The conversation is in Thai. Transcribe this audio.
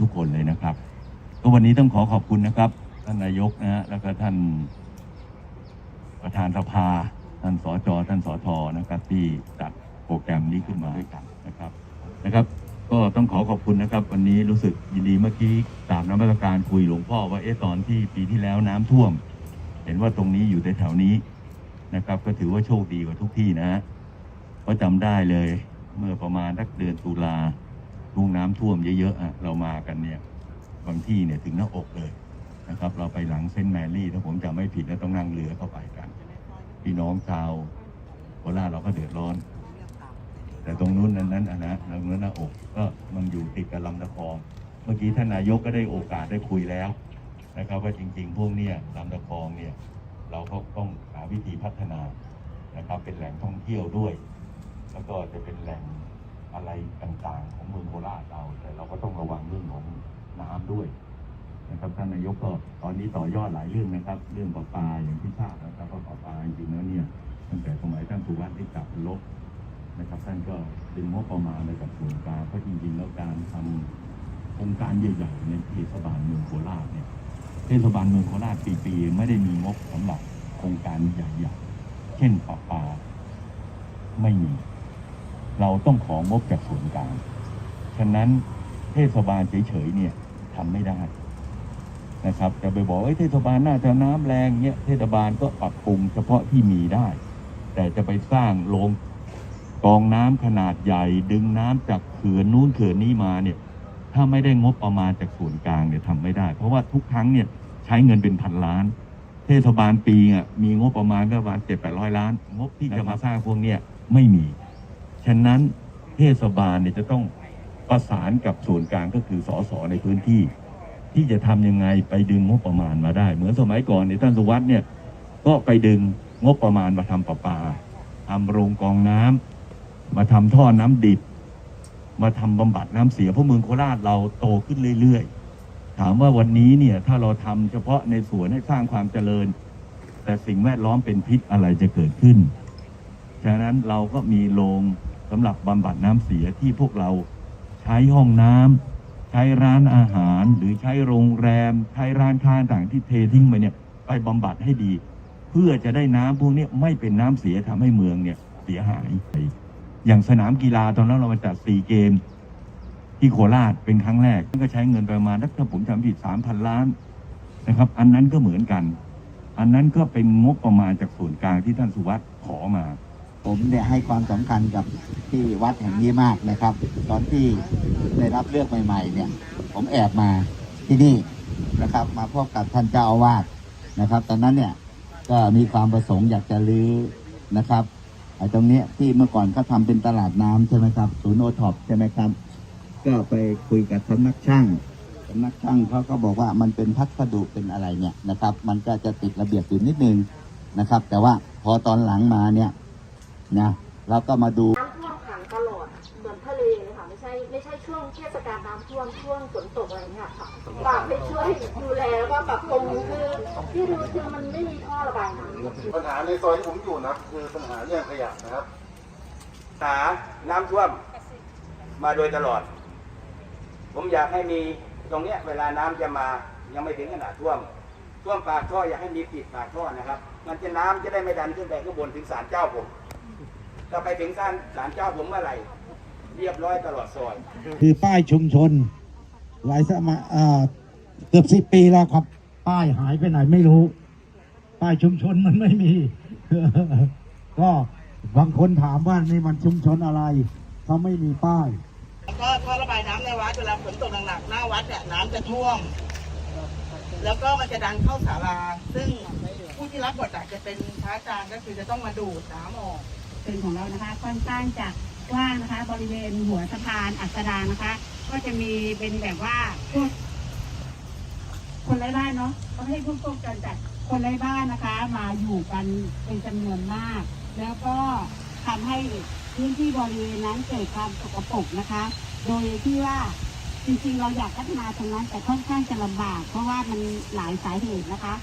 ทุกคนเลยนะครับ ก็วันนี้ต้องขอขอบคุณนะครับ ท่านนายกนะฮะแล้วก็ท่านประธานสภา ท่านสจท่านสทนะครับ ที่จัดโปรแกรมนี้ขึ้นมาด้วยกันนะครับนะครับ ก็ต้องขอขอบคุณนะครับ วันนี้รู้สึกยินดีเมื่อกี้ตามน้ำมาตรการคุยหลวงพ่อว่าเอ๊ะตอนที่ปีที่แล้วน้ำท่วม เห็นว่าตรงนี้อยู่ในแถวนี้นะครับ ก็ถือว่าโชคดีกว่าทุกที่นะฮะเพราะจำได้เลย เมื่อประมาณสักเดือนตุลา ทุ่งน้ำท่วมเยอะๆอะเรามากันเนี่ยบางที่เนี่ยถึงหน้าอกเลยนะครับ เราไปหลังเซนแมรี่ถ้าผมจำไม่ผิดแล้วต้องนั่งเรือเข้าไปกัน พี่น้องชาวโคราชเราก็เดือดร้อน แต่ตรงนู้นนั้นนั้นอะนะตรงนั้นหน้าอกก็มันอยู่ติดกับลำตะคอง เมื่อกี้ท่านนายกก็ได้โอกาสได้คุยแล้วนะครับว่าจริง ๆ พวกเนี้ยลำตะคองเนี่ยเราก็ต้องหาวิธีพัฒนานะครับเป็นแหล่งท่องเที่ยวด้วย แล้วก็จะเป็นแหล่ง อะไรต่างๆ ของเมืองโคราชเรา แต่เราก็ต้องระวังเรื่องของน้ำด้วยนะครับท่านนายกก็ตอนนี้ต่อยอดหลายเรื่องนะครับ เรื่องประปาอย่างที่ทราบนะครับว่าประปาจริงๆแล้วเนี่ยตั้งแต่สมัยท่านสุวัสดิ์ได้กลับลบนะครับ ท่านก็ดึงงบประมาณมาจากส่วนกลางเพราะจริงๆแล้วการทำโครงการใหญ่ๆในเทศบาลเมืองโคราชเนี่ยเทศบาลเมืองโคราชปีๆไม่ได้มีงบสำหรับโครงการใหญ่ๆเช่นประปาไม่มี เราต้องของงบจากส่วนกลางฉะนั้นเทศบาลเฉยๆเนี่ยทำไม่ได้นะครับจะไปบอกเอ้ยเทศบาลน่าจะน้ำแรงเนี่ยเทศบาลก็ปรับปรุงเฉพาะที่มีได้ แต่จะไปสร้างโรงกองน้ำขนาดใหญ่ ดึงน้ำจากเขื่อนนู้นเขื่อนนี้มาเนี่ยถ้าไม่ได้งบประมาณจากส่วนกลางเนี่ยทำไม่ได้ เพราะว่าทุกครั้งเนี่ยใช้เงินเป็นพันล้าน เทศบาลปีอะมีงบประมาณก็ประมาณเจ็ดแปดร้อยล้าน งบที่จะมาสร้างพวกเนี้ยไม่มี ฉะนั้นเทศบาลเนี่ยจะต้องประสานกับส่วนกลางก็คือสสในพื้นที่ ที่จะทำยังไงไปดึงงบประมาณมาได้ เหมือนสมัยก่อนในท่านสุวัสด์เนี่ยก็ไปดึงงบประมาณมาทำประปาทำโรงกองน้ำมาทำท่อน้ำดิบ มาทำบำบัดน้ำเสียเพราะเมืองโคราชเราโตขึ้นเรื่อยๆ ถามว่าวันนี้เนี่ยถ้าเราทำเฉพาะในสวนให้สร้างความเจริญ แต่สิ่งแวดล้อมเป็นพิษอะไรจะเกิดขึ้น ฉะนั้นเราก็มีโรง สำหรับบำบัดน้ำเสียที่พวกเราใช้ห้องน้ำใช้ร้านอาหารหรือใช้โรงแรม ใช้ร้านค้าต่างที่เททิ้งไปเนี่ยไปบำบัดให้ดี เพื่อจะได้น้ำพวกนี้ไม่เป็นน้ำเสียทำให้เมืองเนี่ยเสียหาย อย่างสนามกีฬาตอนนั้นเรามาจัดซีเกม ที่โคราชเป็นครั้งแรกก็ใช้เงินประมาณถ้าผมจำผิดสามพันล้านนะครับ อันนั้นก็เหมือนกัน อันนั้นก็เป็นงบประมาณจากส่วนกลางที่ท่านสุวัสด์ขอมา ผมเนี่ยให้ความสำคัญกับที่วัดแห่งนี้มากนะครับ ตอนที่ได้รับเลือกใหม่ ๆ เนี่ย ผมแอบมาที่นี่นะครับ มาพบกับท่านเจ้าอาวาสนะครับ ตอนนั้นเนี่ยก็มีความประสงค์อยากจะรื้อนะครับไอ้ตรงเนี้ยที่เมื่อก่อนเขาทำเป็นตลาดน้ำใช่ไหมครับศูนย์โอท็อปใช่ไหมครับ ก็ไปคุยกับสำนักช่างสำนักช่างเขาก็บอกว่ามันเป็นพัสดุเป็นอะไรเนี่ยนะครับ มันก็จะติดระเบียบอยู่นิดนึงนะครับ แต่ว่าพอตอนหลังมาเนี่ย นะเราก็มาดูน้ำท่วมขังตลอดเหมือนทะเลเลยค่ะไม่ใช่ไม่ใช่ช่วงเทศกาลน้ำท่วมช่วงฝนตกอะไรเงี้ยค่ะฝากให้ช่วยดูแลแล้วก็ปรับปรุงคือที่ดูคือมันไม่มีท่อระบายน้ำปัญหาในซอยที่ผมอยู่นะคือปัญหาเรื่องขยะนะครับหาน้ำท่วมมาโดยตลอด ผมอยากให้มีตรงเนี้ยเวลาน้ำจะมายังไม่ถึงขนาดท่วมท่วมปากท่ออยากให้มีปิดปากท่อนะครับ มันจะน้ำจะได้ไม่ดันขึ้นไปข้างบนถึงศาลเจ้าผม ถ้าไปถึงศาลศาลเจ้าผมเมื่อไหร่ เรียบร้อยตลอดซอยคือป้ายชุมชน หลายสมัยอ่าเกือบสิบปีแล้วครับ ป้ายหายไปไหนไม่รู้ ป้ายชุมชนมันไม่มี ก็บางคนถามว่านี่มันชุมชนอะไรเขาไม่มีป้ายก็ท่อระบายน้ำในวัดเวลาฝนตกหนักๆหน้าวัดเนี่ยน้ำจะท่วม แล้วก็มันจะดันเข้าศาลาซึ่งผู้ที่รับบทจะเป็นพระอาจารย์ก็คือจะต้องมาดูดน้ำออก เป็นของเรานะคะ ค่อนข้างจะกว้างนะคะ บริเวณหัวสะพานอัสดางนะคะ ก็จะมีเป็นแบบว่าพวกคนไร้บ้านเนาะเขาให้พวกพวกกันจัดคนไร้บ้านนะคะ มาอยู่กันเป็นจำนวนมาก แล้วก็ทำให้พื้นที่บริเวณนั้นเกิดความสกปรกนะคะ โดยที่ว่าจริงๆ เราอยากพัฒนาตรงนั้นแต่ค่อนข้างจะลำบาก เพราะว่ามันหลายสาเหตุนะคะ